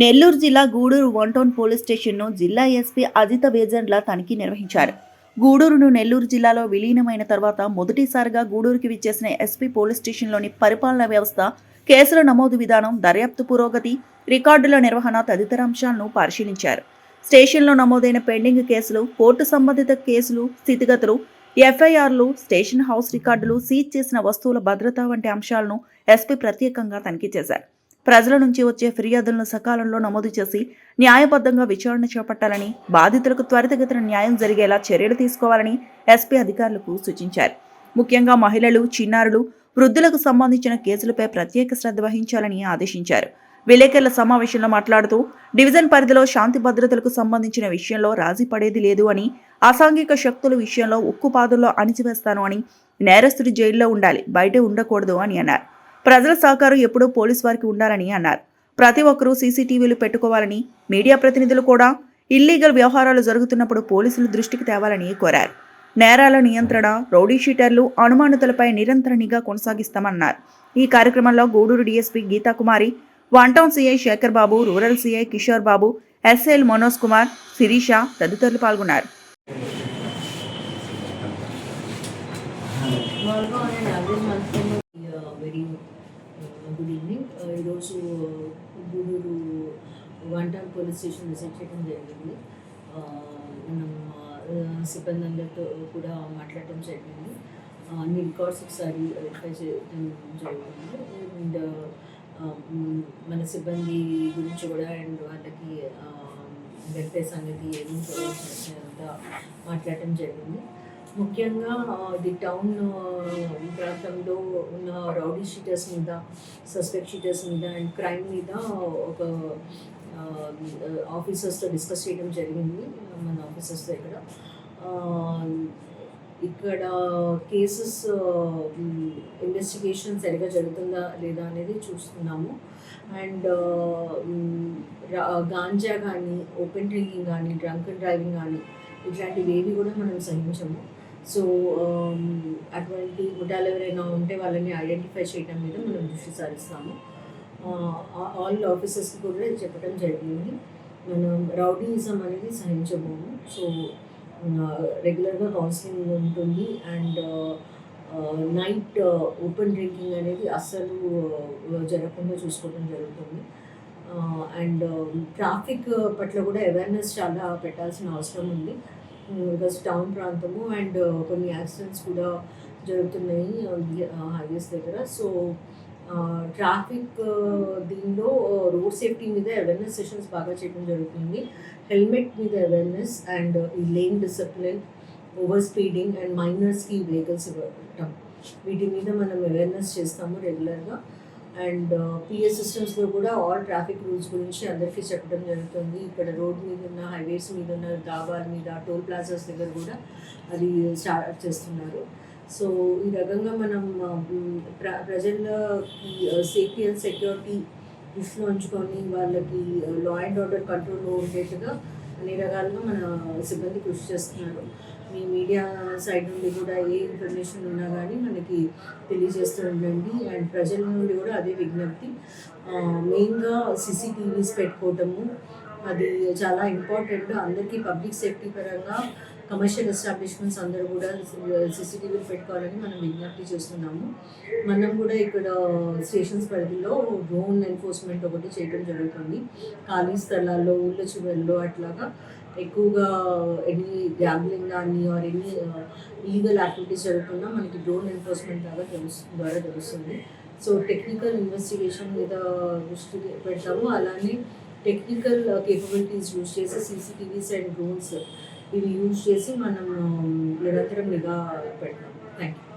నెల్లూరు జిల్లా Gudur one town police స్టేషన్ను జిల్లా ఎస్పీ అజిత వేజండ్ల తనిఖీ నిర్వహించారు. గూడూరును నెల్లూరు జిల్లాలో విలీనమైన తర్వాత మొదటిసారిగా గూడూరుకి విచ్చేసిన ఎస్పీ పోలీస్ స్టేషన్లోని పరిపాలనా వ్యవస్థ కేసుల నమోదు విధానం దర్యాప్తు పురోగతి రికార్డుల నిర్వహణ తదితర అంశాలను పరిశీలించారు. స్టేషన్లో నమోదైన పెండింగ్ కేసులు కోర్టు సంబంధిత కేసులు స్థితిగతులు ఎఫ్ఐఆర్లు స్టేషన్ హౌస్ రికార్డులు సీజ్ చేసిన వస్తువుల భద్రత వంటి అంశాలను ఎస్పీ ప్రత్యేకంగా తనిఖీ చేశారు. ప్రజల నుంచి వచ్చే ఫిర్యాదులను సకాలంలో నమోదు చేసి న్యాయబద్ధంగా విచారణ చేపట్టాలని బాధితులకు త్వరితగతిన న్యాయం జరిగేలా చర్యలు తీసుకోవాలని ఎస్పీ అధికారులకు సూచించారు. ముఖ్యంగా మహిళలు చిన్నారులు వృద్ధులకు సంబంధించిన కేసులపై ప్రత్యేక శ్రద్ధ వహించాలని ఆదేశించారు. విలేకరుల సమావేశంలో మాట్లాడుతూ డివిజన్ పరిధిలో శాంతి భద్రతలకు సంబంధించిన విషయంలో రాజీ పడేది లేదు అని అసాంఘిక శక్తుల విషయంలో ఉక్కుపాదుల్లో అణిచివేస్తాను అని నేరస్తుడి జైల్లో ఉండాలి బయట ఉండకూడదు అని అన్నారు. ప్రజల సహకారం ఎప్పుడూ పోలీస్ వారికి ఉండాలని అన్నారు ప్రతి ఒక్కరూ సీసీటీవీలు పెట్టుకోవాలని మీడియా ప్రతినిధులు కూడా ఇల్లీగల్ వ్యవహారాలు జరుగుతున్నప్పుడు పోలీసులు దృష్టికి తేవాలని కోరారు నేరాల నియంత్రణ రౌడీ షీటర్లు అనుమానితులపై నిరంతర నిఘా కొనసాగిస్తామన్నారు ఈ కార్యక్రమంలో Gudur DSP Geethakumari one town CI Sekhar Babu rural CI Kishore Babu SL Manoj Kumar Sirisha తదితరులు పాల్గొన్నారు Morgan ఈరోజు Gudur one town police station visit చేయడం జరిగింది. మనం సిబ్బంది అందరితో కూడా మాట్లాడటం జరిగింది. అన్ని రికార్డ్స్ ఒకసారి వెరిఫై చేయడం జరుగుతుంది అండ్ మన సిబ్బంది గురించి కూడా అండ్ వాళ్ళకి వెళ్తే సంగతి ఏమి అంతా మాట్లాడటం జరిగింది. ముఖ్యంగా ది టౌన్ ఆ, ఉన్న రౌడీ షీటర్స్ మీద సస్పెక్ట్ షీటర్స్ మీద అండ్ క్రైమ్ మీద ఒక ఆఫీసర్స్తో డిస్కస్ చేయడం జరిగింది మన ఆఫీసర్స్తో ఇక్కడ. ఇక్కడ కేసెస్ ఇన్వెస్టిగేషన్ సరిగా జరుగుతుందా లేదా అనేది చూస్తున్నాము. అండ్ గాంజా కానీ ఓపెన్ డ్రింకింగ్ కానీ డ్రంక్ అండ్ డ్రైవింగ్ కానీ ఇట్లాంటివి ఏవి కూడా మనం సహించము. సో um, అటువంటి ముఠాలు ఎవరైనా ఉంటే వాళ్ళని ఐడెంటిఫై చేయడం మీద మనం దృష్టి సారిస్తాము. ఆల్ ఆఫీసర్స్కి కూడా చెప్పడం జరిగింది. మనం రౌడీయిజం అనేది సహించబోము. సో రెగ్యులర్గా కౌన్సిలింగ్ ఉంటుంది. అండ్ నైట్ ఓపెన్ డ్రింకింగ్ అనేది అస్సలు జరగకుండా చూసుకోవడం జరుగుతుంది. అండ్ ట్రాఫిక్ పట్ల కూడా అవేర్నెస్ చాలా పెట్టాల్సిన అవసరం ఉంది. బికాస్ టౌన్ ప్రాంతము అండ్ uh, కొన్ని యాక్సిడెంట్స్ కూడా జరుగుతున్నాయి uh, హైవేస్ uh, దగ్గర. సో ట్రాఫిక్ దీనిలో రోడ్ సేఫ్టీ మీద అవేర్నెస్ సెషన్స్ బాగా చేయడం జరుగుతుంది. హెల్మెట్ మీద అవేర్నెస్ అండ్ ఈ lane discipline over speeding and మైనర్స్కి vehicles ఇవ్వటం. వీటి మీద మనం అవేర్నెస్ చేస్తాము రెగ్యులర్గా అండ్ పిఎస్ సిస్టమ్స్లో కూడా ఆల్ ట్రాఫిక్ రూల్స్ గురించి అందరికీ చెప్పడం జరుగుతుంది. ఇక్కడ రోడ్ మీద ఉన్న హైవేస్ మీద ఉన్న డాబాల మీద టోల్ ప్లాజాస్ దగ్గర కూడా అది స్టార్ట్ చేస్తున్నారు. సో ఈ రకంగా మనం ప్ర ప్రజల సేఫ్టీ అండ్ సెక్యూరిటీ దృష్టిలో ఉంచుకొని వాళ్ళకి లా అండ్ ఆర్డర్ కంట్రోల్లో ఉండేట్టుగా అన్ని రకాలుగా మన సిబ్బంది కృషి చేస్తున్నారు. మీ మీడియా సైడ్ నుండి కూడా ఏ ఇన్ఫర్మేషన్ ఉన్నా కానీ మనకి తెలియజేస్తూ ఉండండి అండ్ ప్రజల నుండి కూడా అదే విజ్ఞప్తి. మెయిన్గా సీసీటీవీస్ పెట్టుకోవటము అది చాలా ఇంపార్టెంట్. అందరికీ పబ్లిక్ సేఫ్టీ పరంగా కమర్షియల్ ఎస్టాబ్లిష్మెంట్స్ అందరూ కూడా సీసీటీవీలు పెట్టుకోవాలని మనం విజ్ఞప్తి చేస్తున్నాము. మనం కూడా ఇక్కడ స్టేషన్స్ పరిధిలో డ్రోన్ ఎన్ఫోర్స్మెంట్ ఒకటి చేయడం జరుగుతుంది. ఖాళీ స్థలాల్లో ఊళ్ళ చివరిలో అట్లాగా ఎక్కువగా ఎనీ గ్యాబ్లింగ్ కానీ ఆర్ ఎనీ ఇల్లీగల్ యాక్టివిటీస్ జరుగుతున్నా మనకి డ్రోన్ ఎన్ఫోర్స్మెంట్ లాగా తెలుసు ద్వారా తెలుస్తుంది. సో టెక్నికల్ ఇన్వెస్టిగేషన్ మీద దృష్టి పెడతాము. అలానే టెక్నికల్ కేపబిలిటీస్ యూజ్ చేసి సీసీటీవీస్ అండ్ డ్రోన్స్ ఇవి యూజ్ చేసి మనం నిరంతరం నిఘా పెడతాము. Thank you